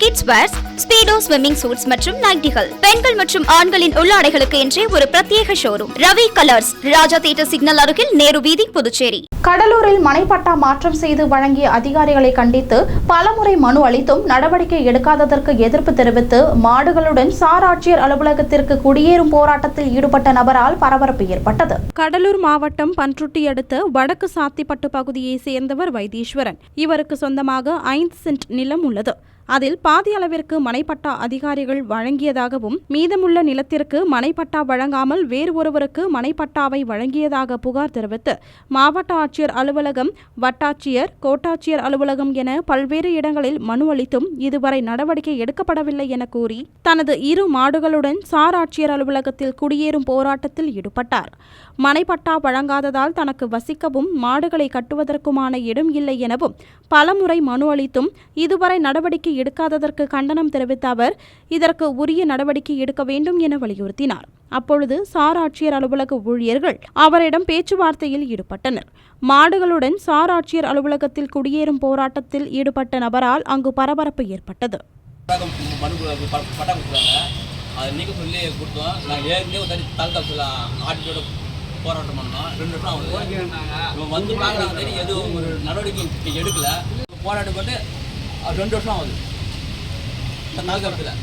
kids wears Speedo swimming suits மற்றும் நைட்டிகள் பெண்கள் மற்றும் ஆண்களின் உள்ளாடைகளுக்கு என்றே ஒரு பிரத்யேக showroom Ravi colours Raja theatre signal அருகில் நேரு வீதி புதுச்சேரி. கடலூரில் மனைப்பட்டா மாற்றம் செய்து வழங்கிய அதிகாரிகளை கண்டித்து பலமுறை மனு அளித்தும் நடவடிக்கை எடுக்காததற்கு எதிர்ப்பு தெரிவித்து மாடுகளுடன் சார் ஆட்சியர் அலுவலகத்திற்கு குடியேறும் போராட்டத்தில் ஈடுபட்ட நபரால் பரபரப்பு ஏற்பட்டது. கடலூர் மாவட்டம் பன்ருட்டி அடுத்த வடக்கு சாத்திப்பட்டு பகுதியை சேர்ந்தவர் வைத்தீஸ்வரன். இவருக்கு சொந்தமாக ஐந்து சென்ட் நிலம் உள்ளது. அதில் பாதி அளவிற்கு மனைப்பட்டா அதிகாரிகள் வழங்கியதாகவும் மீதமுள்ள நிலத்திற்கு மனைப்பட்டா வழங்காமல் வேறு ஒருவருக்கு மனைப்பட்டாவை வழங்கியதாக புகார் தெரிவித்து மாவட்ட ஆட்சியர் அலுவலகம் வட்டாட்சியர் கோட்டாட்சியர் அலுவலகம் என பல்வேறு இடங்களில் மனு அளித்தும் இதுவரை நடவடிக்கை எடுக்கப்படவில்லை என கூறி தனது இரு மாடுகளுடன் சார் ஆட்சியர் அலுவலகத்தில் குடியேறும் போராட்டத்தில் ஈடுபட்டார். மனைப்பட்டா வழங்காததால் தனக்கு வசிக்கவும் மாடுகளை கட்டுவதற்குமான இடம் இல்லை எனவும் பலமுறை மனு அளித்தும் இதுவரை நடவடிக்கை எடுக்காததற்கு கண்டனம் தெரிவித்த அவர் இதற்கு உரிய நடவடிக்கை எடுக்க வேண்டும் என வலியுறுத்தினார். அப்பொழுது சார் ஆட்சியர் அலுவலக ஊழியர்கள் அவரிடம் பேச்சுவார்த்தையில் ஈடுபட்டனர். மாடுகளுடன் சார் ஆட்சியர் அலுவலகத்தில் குடியேறும் போராட்டத்தில் ஈடுபட்ட நபரால் அங்கு பரபரப்பு ஏற்பட்டது. அதை நீக்க சொல்லி கொடுத்தோம் நாங்கள் ஏற்கனவே ஒரு தனி தாலுக்கா ஆஃபீஸில் ஆட்சியோட போராட்டம் பண்ணோம் ரெண்டு வருஷம் ஆகுது வந்து பார்க்குறாங்க சரி எதுவும் ஒரு நடவடிக்கை எடுக்கல போராட்டம் போட்டு அது ரெண்டு வருஷம் ஆகுது. இந்த ஆஃபீஸில்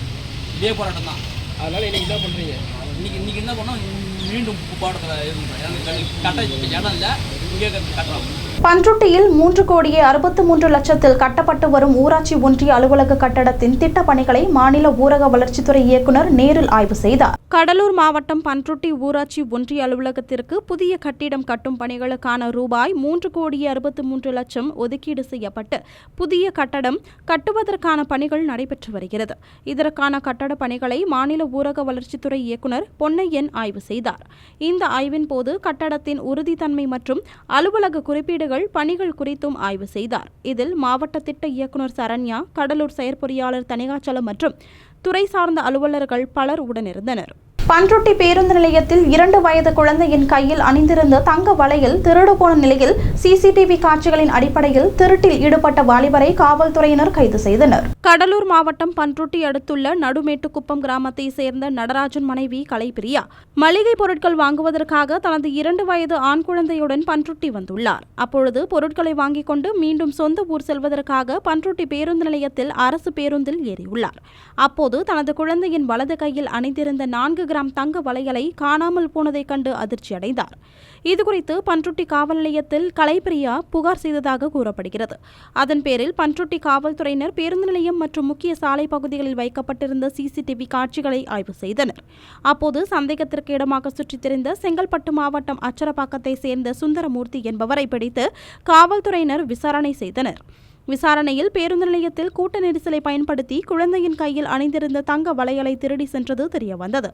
இதே போராட்டம் தான் அதனால் இன்னைக்கு என்ன பண்ணுறீங்க இன்னைக்கு இன்னைக்கு என்ன பண்ணோம்? மீண்டும் போராட்டத்தில் இருந்தோம் எனக்கு கட்ட இடம் இல்லை. இங்கே கட்டுறோம் பன்ருட்டியில் மூன்று கோடியே அறுபத்து மூன்று லட்சத்தில் கட்டப்பட்டு வரும் ஊராட்சி ஒன்றிய அலுவலக கட்டடத்தின் திட்டப் பணிகளை மாநில ஊரக வளர்ச்சித்துறை இயக்குநர் நேரில் ஆய்வு செய்தார். கடலூர் மாவட்டம் பன்ருட்டி ஊராட்சி ஒன்றிய அலுவலகத்திற்கு புதிய கட்டிடம் கட்டும் பணிகளுக்கான ரூபாய் மூன்று கோடியே அறுபத்து மூன்று லட்சம் ஒதுக்கீடு செய்யப்பட்டு புதிய கட்டடம் கட்டுவதற்கான பணிகள் நடைபெற்று வருகிறது. இதற்கான கட்டட பணிகளை மாநில ஊரக வளர்ச்சித்துறை இயக்குநர் பொன்னையன் ஆய்வு செய்தார். இந்த ஆய்வின் போது கட்டடத்தின் உறுதித்தன்மை மற்றும் அலுவலக குறிப்பீடுகள் பணிகள் குறித்தும் ஆய்வு செய்தார். இதில் மாவட்ட திட்ட இயக்குநர் சரண்யா கடலூர் செயற்பொறியாளர் தனிகாச்சலம் மற்றும் துறை சார்ந்த அலுவலர்கள் பலர் உடனிருந்தனர். பன்ருட்டி பேருந்து நிலையத்தில் இரண்டு வயது குழந்தையின் கையில் அணிந்திருந்த தங்க வளையல் திருடு போன நிலையில் சிசிடிவி காட்சிகளின் அடிப்படையில் திருட்டில் ஈடுபட்ட வாலிபரை காவல்துறையினர் கைது செய்தனர். கடலூர் மாவட்டம் பன்ருட்டி அடுத்துள்ள நடுமேட்டுக்குப்பம் கிராமத்தை சேர்ந்த நடராஜன் மனைவி கலைப்பிரியா மளிகை பொருட்கள் வாங்குவதற்காக தனது இரண்டு வயது ஆண் குழந்தையுடன் பன்ருட்டி வந்துள்ளார். அப்பொழுது பொருட்களை வாங்கிக் கொண்டு மீண்டும் சொந்த ஊர் செல்வதற்காக பன்ருட்டி பேருந்து நிலையத்தில் அரசு பேருந்தில் ஏறியுள்ளார். அப்போது தனது குழந்தையின் வலது கையில் அணிந்திருந்த நான்கு கிராம் தங்க வளையலை காணாமல் போனதைக் கண்டு அதிர்ச்சியடைந்தார். இதுகுறித்து பன்ருட்டி காவல் நிலையத்தில் கலைப்பிரியா புகார் செய்ததாக கூறப்படுகிறது. அதன் பேரில் பன்ருட்டி காவல்துறையினர் பேருந்து நிலையம் மற்றும் முக்கிய சாலை பகுதிகளில் வைக்கப்பட்டிருந்த சிசிடிவி காட்சிகளை ஆய்வு செய்தனர். அப்போது சந்தேகத்திற்கு இடமாக சுற்றித் திரிந்த செங்கல்பட்டு மாவட்டம் அச்சரப்பாக்கத்தை சேர்ந்த சுந்தரமூர்த்தி என்பவரை பிடித்து காவல்துறையினர் விசாரணை செய்தனர். விசாரணையில் பேருந்து நிலையத்தில் கூட்ட நெரிசலை பயன்படுத்தி குழந்தையின் கையில் அணிந்திருந்த தங்க வளையலை திருடி சென்றது தெரியவந்தது.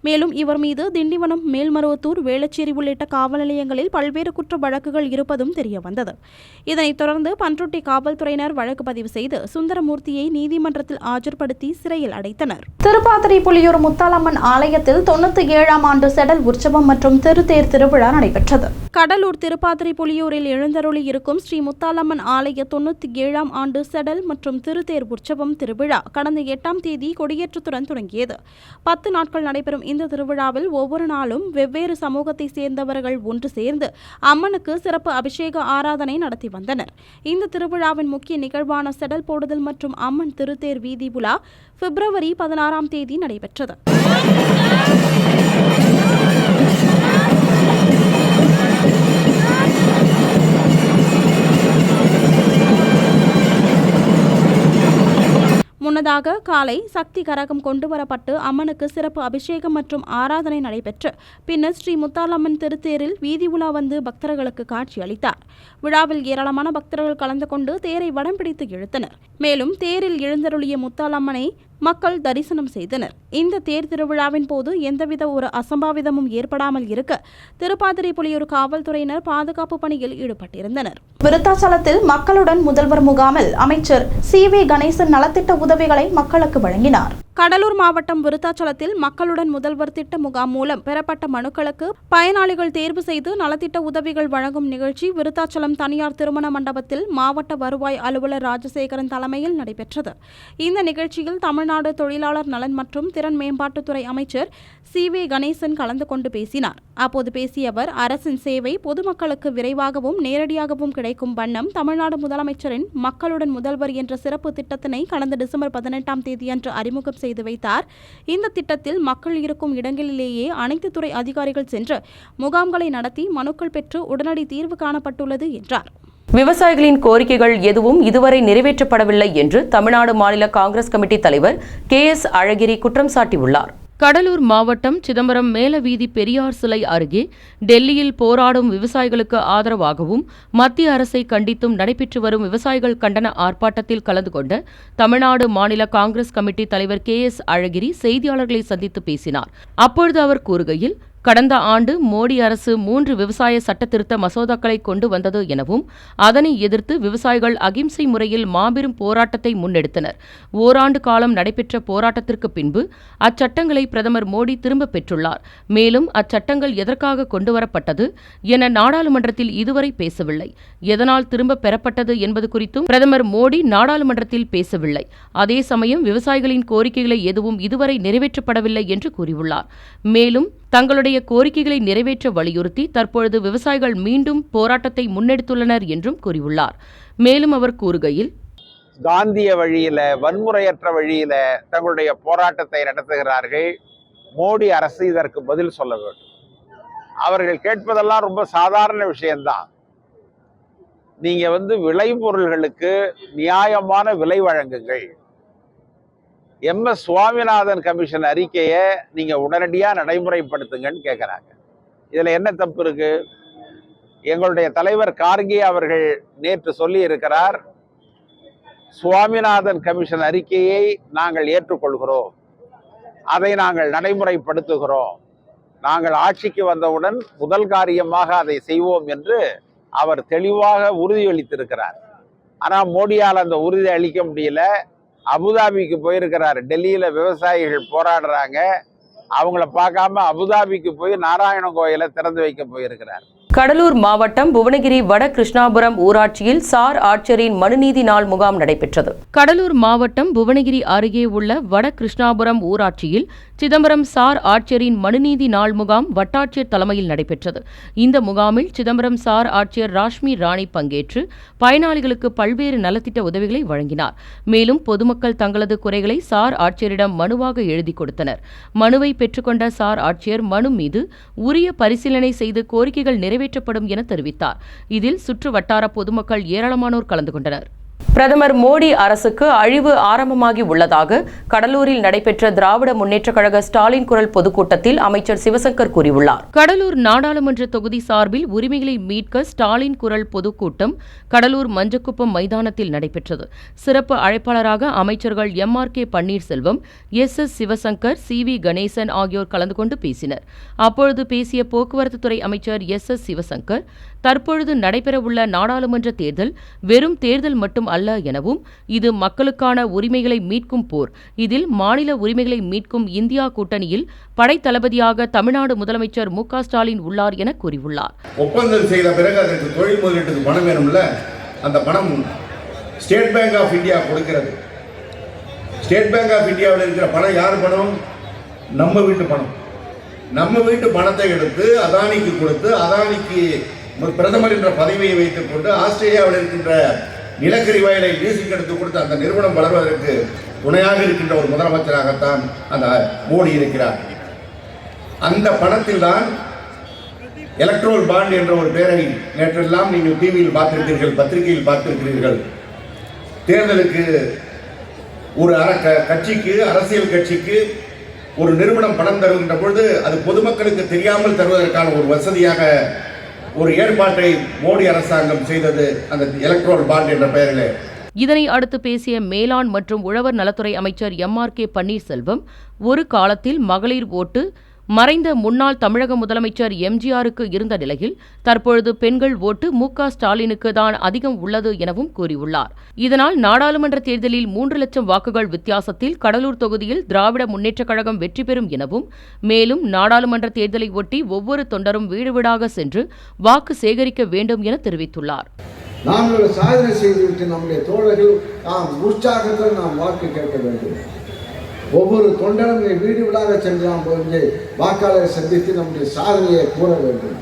மேலும் இவர் மீது திண்டிவனம் மேல்மருவத்தூர் வேளச்சேரி உள்ளிட்ட காவல் நிலையங்களில் பல்வேறு குற்ற வழக்குகள் இருப்பதும் தெரியவந்தது. இதனைத் தொடர்ந்து பன்ருட்டி காவல்துறையினர் வழக்கு பதிவு செய்து சுந்தரமூர்த்தியை நீதிமன்றத்தில் ஆஜர்படுத்தி சிறையில் அடைத்தனர். திருப்பாதிரி புலியூர் முத்தாலம்மன் ஆலயத்தில் தொண்ணூத்தி ஏழாம் ஆண்டு செடல் உற்சவம் மற்றும் திருத்தேர் திருவிழா நடைபெற்றது. கடலூர் திருப்பாதிரி புலியூரில் எழுந்தருளி இருக்கும் ஸ்ரீ முத்தாலம்மன் ஆலய தொண்ணூத்தி ஏழாம் ஆண்டு செடல் மற்றும் திருத்தேர் உற்சவம் திருவிழா கடந்த எட்டாம் தேதி கொடியேற்றத்துடன் தொடங்கியது. பத்து நாட்கள் நடைபெறும் இந்த திருவிழாவில் ஒவ்வொரு நாளும் வெவ்வேறு சமூகத்தை சேர்ந்தவர்கள் ஒன்று சேர்ந்து அம்மனுக்கு சிறப்பு அபிஷேக ஆராதனை நடத்தி வந்தனர். இந்த திருவிழாவின் முக்கிய நிகழ்வான செடல் போடுதல் மற்றும் அம்மன் திருத்தேர் வீதி உலா பிப்ரவரி பதினாறாம் தேதி நடைபெற்றது. முன்னதாக காலை சக்தி கரகம் கொண்டு வரப்பட்டு அம்மனுக்கு சிறப்பு அபிஷேகம் மற்றும் ஆராதனை நடைபெற்று பின்னர் ஸ்ரீ முத்தாலம்மன் திருத்தேரில் வீதி உலா வந்து பக்தர்களுக்கு காட்சி அளித்தார். விழாவில் ஏராளமான பக்தர்கள் கலந்து கொண்டு தேரை வடம் பிடித்து இழுத்தனர். மேலும் தேரில் எழுந்தருளிய முத்தாலம்மனை மக்கள் தரிசனம் செய்தனர். இந்த தேர் திருவிழாவின் போது எந்தவித ஒரு அசம்பாவிதமும் ஏற்படாமல் இருக்க திருப்பாதிரை புலியூர் காவல்துறையினர் பாதுகாப்பு பணியில் ஈடுபட்டிருந்தனர். விருத்தாச்சலத்தில் மக்களுடன் முதல்வர் முகாமில் அமைச்சர் சி வி கணேசன் நலத்திட்ட உதவிகளை மக்களுக்கு வழங்கினார். கடலூர் மாவட்டம் விருத்தாச்சலத்தில் மக்களுடன் முதல்வர் திட்ட முகாம் மூலம் பெறப்பட்ட மனுக்களுக்கு பயனாளிகள் தேர்வு செய்து நலத்திட்ட உதவிகள் வழங்கும் நிகழ்ச்சி விருத்தாச்சலம் தனியார் திருமண மண்டபத்தில் மாவட்ட வருவாய் அலுவலர் ராஜசேகரன் தலைமையில் நடைபெற்றது. இந்த நிகழ்ச்சியில் தமிழ்நாடு தொழிலாளர் நலன் மற்றும் திறன் மேம்பாட்டுத்துறை அமைச்சர் சி வி கணேசன் கலந்து கொண்டு பேசினார். அப்போது பேசிய அவர் அரசின் சேவை பொதுமக்களுக்கு விரைவாகவும் நேரடியாகவும் கிடைக்கும் வண்ணம் தமிழ்நாடு முதலமைச்சரின் மக்களுடன் முதல்வர் என்ற சிறப்பு திட்டத்தினை கடந்த டிசம்பர் பதினெட்டாம் தேதியன்று அறிமுகம் செய்து வைத்தார். இந்த திட்டத்தில் மக்கள் இருக்கும் இடங்களிலேயே அனைத்து துறை அதிகாரிகள் சென்று முகாம்களை நடத்தி மனுக்கள் பெற்று உடனடி தீர்வு காணப்பட்டுள்ளது என்றார். விவசாயிகளின் கோரிக்கைகள் எதுவும் இதுவரை நிறைவேற்றப்படவில்லை என்று தமிழ்நாடு மாநில காங்கிரஸ் கமிட்டி தலைவர் கே எஸ் அழகிரி குற்றம் சாட்டியுள்ளார். கடலூர் மாவட்டம் சிதம்பரம் மேலவீதி பெரியார் சிலை அருகே டெல்லியில் போராடும் விவசாயிகளுக்கு ஆதரவாகவும் மத்திய அரசை கண்டித்தும் நடைபெற்று வரும் விவசாயிகள் கண்டன ஆர்ப்பாட்டத்தில் கலந்து கொண்ட தமிழ்நாடு மாநில காங்கிரஸ் கமிட்டி தலைவர் கே எஸ் அழகிரி செய்தியாளர்களை சந்தித்து பேசினார். அப்பொழுது அவர் கூறுகையில் கடந்த ஆண்டு மோடி அரசு மூன்று விவசாய சட்டத்திருத்த மசோதாக்களை கொண்டு வந்தது எனவும் அதனை எதிர்த்து விவசாயிகள் அகிம்சை முறையில் மாபெரும் போராட்டத்தை முன்னெடுத்தனர். ஓராண்டு காலம் நடைபெற்ற போராட்டத்திற்கு பின்பு அச்சட்டங்களை பிரதமர் மோடி திரும்பப் பெற்றுள்ளார். மேலும் அச்சட்டங்கள் எதற்காக கொண்டுவரப்பட்டது என நாடாளுமன்றத்தில் இதுவரை பேசவில்லை. எதனால் திரும்பப் பெறப்பட்டது என்பது குறித்தும் பிரதமர் மோடி நாடாளுமன்றத்தில் பேசவில்லை. அதே சமயம் விவசாயிகளின் கோரிக்கைகளை எதுவும் இதுவரை நிறைவேற்றப்படவில்லை என்று கூறியுள்ளார். மேலும் தங்களுடைய கோரிக்கைகளை நிறைவேற்ற வலியுறுத்தி தற்பொழுது விவசாயிகள் மீண்டும் போராட்டத்தை முன்னெடுத்துள்ளனர் என்றும் கூறியுள்ளார். மேலும் அவர் கூறுகையில் காந்திய வழியில வன்முறையற்ற வழியில தங்களுடைய போராட்டத்தை நடத்துகிறார்கள். மோடி அரசு இதற்கு பதில் சொல்ல வேண்டும். அவர்கள் கேட்பதெல்லாம் ரொம்ப சாதாரண விஷயம்தான். நீங்க வந்து விளைபொருள்களுக்கு நியாயமான விலை வழங்குங்கள். எம். எஸ். சுவாமிநாதன் கமிஷன் அறிக்கையை நீங்கள் உடனடியாக நடைமுறைப்படுத்துங்கன்னு கேட்குறாங்க இதில் என்ன தப்பு இருக்கு? எங்களுடைய தலைவர் கார்கே அவர்கள் நேற்று சொல்லி இருக்கிறார் சுவாமிநாதன் கமிஷன் அறிக்கையை நாங்கள் ஏற்றுக்கொள்கிறோம். அதை நாங்கள் நடைமுறைப்படுத்துகிறோம். நாங்கள் ஆட்சிக்கு வந்தவுடன் முதல் காரியமாக அதை செய்வோம் என்று அவர் தெளிவாக உறுதியளித்திருக்கிறார். ஆனால் மோடியால் அந்த உறுதி அளிக்க முடியல. அபுதாபிக்கு போயிருக்கிறாரு. டெல்லியில் விவசாயிகள் போராடுறாங்க. அவங்கள பார்க்காம அபுதாபிக்கு போய் நாராயண கோயிலை திறந்து வைக்க போயிருக்கிறார். கடலூர் மாவட்டம் புவனகிரி வட கிருஷ்ணாபுரம் ஊராட்சியில் சார் ஆட்சியரின் மனுநீதி நாள் முகாம் நடைபெற்றது. கடலூர் மாவட்டம் புவனகிரி அருகே உள்ள வட கிருஷ்ணாபுரம் ஊராட்சியில் சிதம்பரம் சார் ஆட்சியரின் மனுநீதி நாள் முகாம் வட்டாட்சியர் தலைமையில் நடைபெற்றது. இந்த முகாமில் சிதம்பரம் சார் ஆட்சியர் ராஷ்மி ராணி பங்கேற்று பயனாளிகளுக்கு பல்வேறு நலத்திட்ட உதவிகளை வழங்கினார். மேலும் பொதுமக்கள் தங்களது குறைகளை சார் ஆட்சியரிடம் மனுவாக எழுதி கொடுத்தனர். மனுவை பெற்றுக்கொண்ட சார் ஆட்சியர் மனு மீது உரிய பரிசீலனை செய்து கோரிக்கைகள் நிறைவேற்றப்படும் என தெரிவித்தார். இதில் சுற்று வட்டார பொதுமக்கள் ஏராளமானோர் கலந்து கொண்டனர். பிரதமர் மோடி அரசுக்கு அழிவு ஆரம்பமாகி உள்ளதாக கடலூரில் நடைபெற்ற திராவிட முன்னேற்ற கழக ஸ்டாலின் குரல் பொதுக்கூட்டத்தில் அமைச்சர் சிவசங்கர் கூறியுள்ளார். கடலூர் நாடாளுமன்ற தொகுதி சார்பில் உரிமைகளை மீட்க ஸ்டாலின் குரல் பொதுக்கூட்டம் கடலூர் மஞ்சக்குப்பம் மைதானத்தில் நடைபெற்றது. சிறப்பு அழைப்பாளராக அமைச்சர்கள் M R K Panneerselvam S S Sivasankar C V Ganesan ஆகியோர் கலந்து கொண்டு பேசினர். அப்பொழுது பேசிய போக்குவரத்து துறை அமைச்சர் எஸ் எஸ் சிவசங்கர் தற்பொழுது நடைபெறவுள்ள நாடாளுமன்ற தேர்தல் வெறும் தேர்தல் மட்டும் அல்ல எனவும் இது மக்களுக்கான உரிமைகளை மீட்கும் போர். இதில் மாநில உரிமைகளை மீட்கும் இந்தியா கூட்டணியில் படைத்தளபதியாக தமிழ்நாடு முதலமைச்சர் மு ஸ்டாலின் உள்ளார் என கூறியுள்ளார். ஒப்பந்தம் செய்த பிறகு அதற்கு தொழில் முதலீட்டுக்கு பணம் வேணும்ல? அந்த பணம் ஸ்டேட் பேங்க் ஆஃப் இந்தியா கொடுக்கிறது. ஸ்டேட் பேங்க் ஆஃப் இந்தியாவில் இருக்கிற பணம் யார் பணம்? நம்ம வீட்டு பணம். நம்ம வீட்டு பணத்தை எடுத்து அதானிக்கு கொடுத்து அதானிக்கு பிரதமர் என்ற பதவியை வைத்துக் கொண்டு ஆஸ்திரேலியாவில் இருக்கின்ற நிலக்கரி வயலை லீசிங் எடுத்து கொடுத்து அந்த நிறுவனம் வளர்வதற்கு துணையாக இருக்கின்ற ஒரு முதலமைச்சராகத்தான் அந்த மோடி இருக்கிறார். அந்த பணத்தில் தான் எலக்ட்ரோல் பாண்ட் என்ற ஒரு பேரை நேற்றெல்லாம் நீங்கள் டிவியில் பார்த்திருக்கிறீர்கள் பத்திரிகையில் பார்த்திருக்கிறீர்கள். தேர்தலுக்கு ஒரு அர கட்சிக்கு அரசியல் கட்சிக்கு ஒரு நிறுவனம் பணம் தருகின்ற பொழுது அது பொதுமக்களுக்கு தெரியாமல் தருவதற்கான ஒரு வசதியாக ஒரு ஏற்பாட்டை மோடி அரசாங்கம் செய்தது அந்த எலக்ட்ரோல் பாண்ட் என்ற பெயரிலே. இதனை அடுத்து பேசிய மேலாண் மற்றும் உழவர் நலத்துறை அமைச்சர் எம் ஆர் கே பன்னீர்செல்வம் ஒரு காலத்தில் மகளிர் ஓட்டு மறைந்த முன்னாள் தமிழக முதலமைச்சர் எம்ஜிஆருக்கு இருந்த நிலையில் தற்பொழுது பெண்கள் ஓட்டு மு க ஸ்டாலினுக்கு தான் அதிகம் உள்ளது எனவும் கூறியுள்ளார். இதனால் நாடாளுமன்ற தேர்தலில் மூன்று லட்சம் வாக்குகள் வித்தியாசத்தில் கடலூர் தொகுதியில் திராவிட முன்னேற்றக் கழகம் வெற்றி பெறும் எனவும் மேலும் நாடாளுமன்ற தேர்தலை ஒட்டி ஒவ்வொரு தொண்டரும் வீடு வீடாக சென்று வாக்கு சேகரிக்க வேண்டும் என தெரிவித்துள்ளார். நாங்கள் சாதனை செய்துவிட்டு நம்முடைய தோழர்கள் நாம் உற்சாகத்தில் நாம் வாக்கு கேட்க வேண்டும். ஒவ்வொரு தொண்டனும் வீடு வீடாக சென்று நாம் வாக்காளரை சந்தித்து நம்முடைய சாதனையை கூற வேண்டும்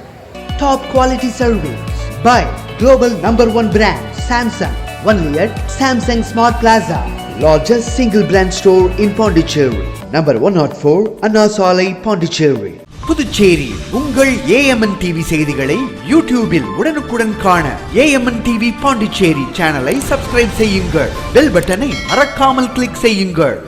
Top quality service by global number one brand Samsung. Only at Samsung Smart Plaza, largest single brand store in Pondicherry. Number 104 Anna Pondicherry. Puducherry உங்கள் ஏஎம்என் டிவி செய்திகளை யூடியூபில் உடனுக்குடன் காண ஏஎம்என் டிவி பாண்டிச்சேரி சேனலை சப்ஸ்கிரைப் செய்யுங்கள் பெல் பட்டனை மறக்காமல் கிளிக் செய்யுங்கள்